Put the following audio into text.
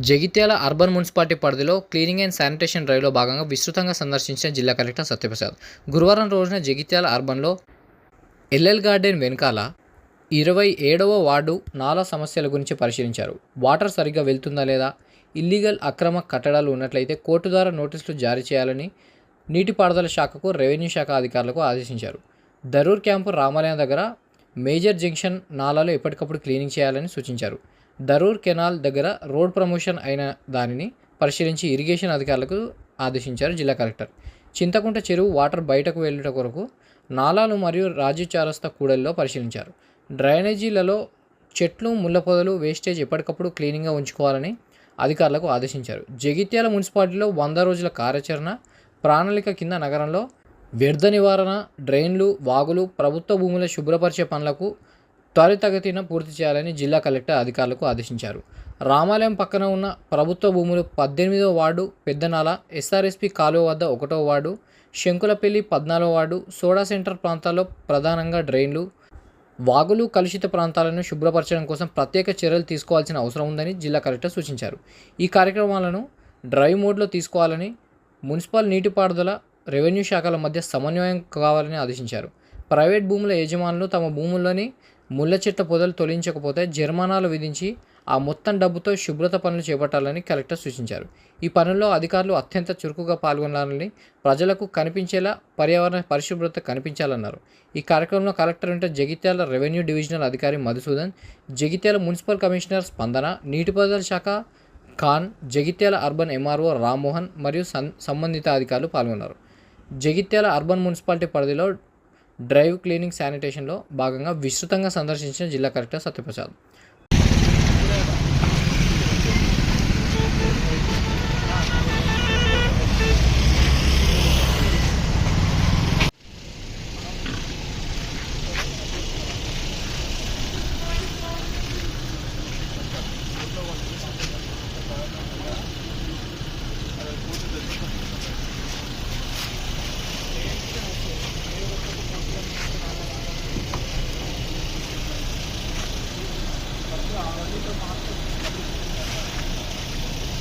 Jagtial urban municipality పరిధిలో cleaning and sanitation డ్రైవ్లో భాగంగా విస్తృతంగా సందర్శించిన జిల్లా కలెక్టర్ సత్యప్రసాద్. గురువారం రోజున జగిత్యాల అర్బన్లో ఎల్ఎల్ గార్డెన్ వెనకాల ఇరవై ఏడవ వార్డు నాలా సమస్యల గురించి పరిశీలించారు. వాటర్ సరిగ్గా వెళ్తుందా లేదా? ఇల్లీగల్ అక్రమ కట్టడాలు ఉన్నట్లయితే కోర్టు ద్వారా నోటీసులు జారీ చేయాలని నీటిపారుదల శాఖకు రెవెన్యూ శాఖ అధికారులకు ఆదేశించారు. దరూర్ క్యాంపు రామాలయం దగ్గర మేజర్ జంక్షన్ నాలాలు ఎప్పటికప్పుడు క్లీనింగ్ చేయాలని సూచించారు. దరూర్ కెనాల్ దగ్గర రోడ్ ప్రమోషన్ అయిన దానిని పరిశీలించి ఇరిగేషన్ అధికారులకు ఆదేశించారు జిల్లా కలెక్టర్. చింతకుంట చెరువు వాటర్ బయటకు వెళ్ళుట కొరకు నాలాలు మరియు రాజు చారస్త కూడల్లో పరిశీలించారు. డ్రైనేజీలలో చెట్లు ముళ్ళ పొదలు వేస్టేజ్ ఎప్పటికప్పుడు క్లీనింగ్గా ఉంచుకోవాలని అధికారులకు ఆదేశించారు. జగిత్యాల మున్సిపాలిటీలో వంద రోజుల కార్యాచరణ ప్రణాళిక కింద నగరంలో వ్యర్థ నివారణ డ్రైన్లు వాగులు ప్రభుత్వ భూముల శుభ్రపరిచే పనులకు త్వరితగతిన పూర్తి చేయాలని జిల్లా కలెక్టర్ అధికారులకు ఆదేశించారు. రామాలయం పక్కన ఉన్న ప్రభుత్వ భూములు పద్దెనిమిదో వార్డు పెద్దనాల ఎస్ఆర్ఎస్పి కాలువ వద్ద ఒకటో వార్డు శంకులపల్లి పద్నాలుగో వార్డు సోడా సెంటర్ ప్రాంతాల్లో ప్రధానంగా డ్రైన్లు వాగులు కలుషిత ప్రాంతాలను శుభ్రపరచడం కోసం ప్రత్యేక చర్యలు తీసుకోవాల్సిన అవసరం ఉందని జిల్లా కలెక్టర్ సూచించారు. ఈ కార్యక్రమాలను డ్రైవ్ మోడ్లో తీసుకోవాలని మున్సిపల్ నీటిపారుదల రెవెన్యూ శాఖల మధ్య సమన్వయం కావాలని ఆదేశించారు. ప్రైవేట్ భూముల యజమానులు తమ భూముల్లోని ముళ్ళ చెట్ల పొదలు తొలగించకపోతే జరిమానాలు విధించి ఆ మొత్తం డబ్బుతో శుభ్రత పనులు చేపట్టాలని కలెక్టర్ సూచించారు. ఈ పనుల్లో అధికారులు అత్యంత చురుకుగా పాల్గొనాలని ప్రజలకు కనిపించేలా పర్యావరణ పరిశుభ్రత కనిపించాలన్నారు. ఈ కార్యక్రమంలో కలెక్టర్ ఉంటే జగిత్యాల రెవెన్యూ డివిజనల్ అధికారి మధుసూదన్ జగిత్యాల మున్సిపల్ కమిషనర్ స్పందన నీటిపారుదల శాఖ ఖాన్ జగిత్యాల అర్బన్ ఎంఆర్ఓ రామ్మోహన్ మరియు సం సంబంధిత అధికారులు పాల్గొన్నారు. జగిత్యాల అర్బన్ మున్సిపాలిటీ పరిధిలో డ్రైవ్ క్లీనింగ్ శానిటేషన్లో భాగంగా విస్తృతంగా సందర్శించిన జిల్లా కలెక్టర్ సత్యప్రసాద్. 了，我就是马虎。